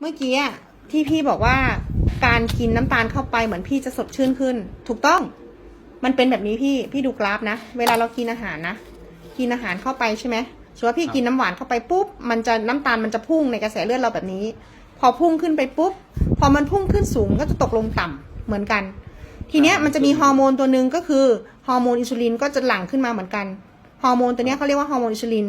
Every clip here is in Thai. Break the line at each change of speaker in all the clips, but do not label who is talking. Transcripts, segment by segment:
เมื่อกี้ที่พี่บอกว่าการกินน้ำตาลเข้าไปเหมือนพี่จะสดชื่นขึ้น ถูกต้อง มันเป็นแบบนี้พี่พี่ดูกราฟนะ เวลาเรากินอาหารนะกินอาหารเข้าไปใช่ไหมสมมติว่าพี่กินน้ำหวานเข้าไปปุ๊บมันจะน้ำตาลมันจะพุ่งในกระแสเลือดเราแบบนี้ พอพุ่งขึ้นไปปุ๊บ พอมันพุ่งขึ้นสูงก็จะตกลงต่ำเหมือนกัน ทีเนี้ยมันจะมีฮอร์โมนตัวหนึ่งก็คือฮอร์โมนอินซูลินก็จะหลั่งขึ้นมาเหมือนกัน ฮอร์โมนตัวเนี้ยเขาเรียกว่าฮอร์โมนอินซูลิน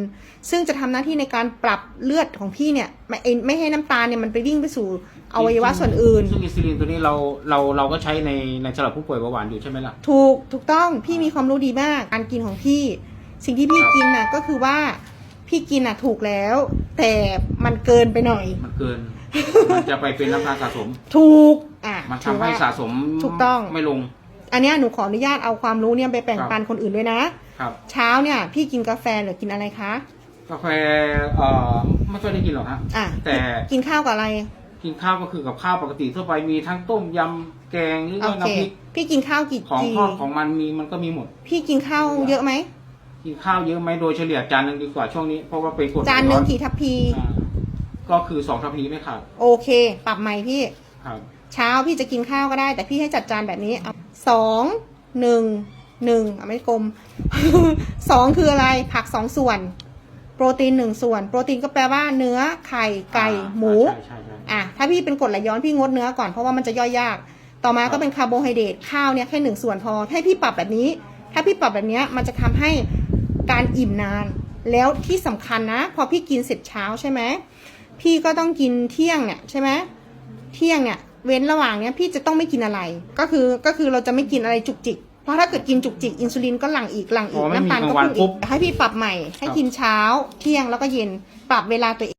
ซึ่งจะทำหน้าที่ในการปรับเลือดของพี่เนี่ย ไม่เอ็นไม่ให้น้ำตาลเนี่ยมันไปวิ่งไปสู่อวัยวะส่วนอื่น
ซึ่งอินซูลินตัวนี้เราเราเราก็ใช้ในในสำหรับผู้ป่วยเบาหวานอยู่ใช่ไหมล่ะ
ถูกถูกต้องพี่มีความรู้ดีมากการกินของพี่ สิ่งที่พี่
ครับ
กินน่ะก็คือว่าพี่กินน่ะถูกแล้ว แต่มันเกินไปหน่อย
มันเกิน มันจะไปเป็นน้ำตาลสะสม
ถูกอะ
มัน
ถื
ทำ
อ
ให้
ว่า
สะสม
ถูกต้อง
ไม่ลง
อันเนี้ยหนูขออนุญาตเอาความรู้เนี่ยไปแบ่ง
ครับ
ปันคนอื่นด้วยนะ
ครับ
เช้าเนี่ยพี่กินกาแฟหรือกินอะไรคะ
กาแฟเอ่อไม่ค่อยได้กินหรอกฮะ
อะ
แต่
กินข้าวกับอะไร
กินข้าวก็คือกับข้าวปกติทั่วไปมีทั้งต้มยำแกงหรือ
โอ
ว่า
เค
น้ำพริก
พี่กินข้าวกี่
ของ
จี
ทอดของมันมีมันก็มีหมด
พี่กินข้าวเยอะไหม
กินข้าวเยอะไหมโดยเฉลี่ยจานหนึงดีกว่าช่วงนี้เพราะว่าไปกด
จานหนึ่ง
ร้อ
กี่ทัพพี
อ่าก็คือสองทัพพีไม่ขาด
โอเค ปรับใหม่พี่
ครับ
เช้าพี่จะกินข้าวก็ได้ แต่พี่ให้จัดจานแบบนี้เอา สองหนึ่งหนึ่งอะไม่กลมสองคืออะไรผักสองส่วน โปรตีนหนึ่งส่วน โปรตีนก็แปลว่าเนื้อไข่ไก่
อ่า
หมู
ใช่ใช่ใช่
อะถ้าพี่เป็นกรดไหลย้อนพี่งดเนื้อก่อนเพราะว่ามันจะย่อยยาก ต่อมา
ครั
ก็
บ
เป็นคาร์โบไฮเดรตข้าวเนี่ยแค่หนึ่งส่วนพอให้พี่ปรับแบบนี้ ถ้าพี่ปรับแบบเนี้ยมันจะทำให้การอิ่มนาน แล้วที่สำคัญนะ พอพี่กินเสร็จเช้าใช่ไหมพี่ก็ต้องกินเที่ยงเนี่ยใช่ไหมเที่ยงเนี่ย เว้นระหว่างเนี้ยพี่จะต้องไม่กินอะไร ก็คือก็คือเราจะไม่กินอะไรจุกจิก เพราะถ้าเกิดกินจุกจิกอินซูลินก็หลั่งอีกหลั่งอี
อ๋
ก
อไม่มี
น้ำตาลก็
กลางวัน
พุ่งอี
ปุ๊
ก
บ
ให้พี่ปรับใหม่ ให้
ครับ
กินเช้าเที่ยงแล้วก็เย็นปรับเวลาตัวเอง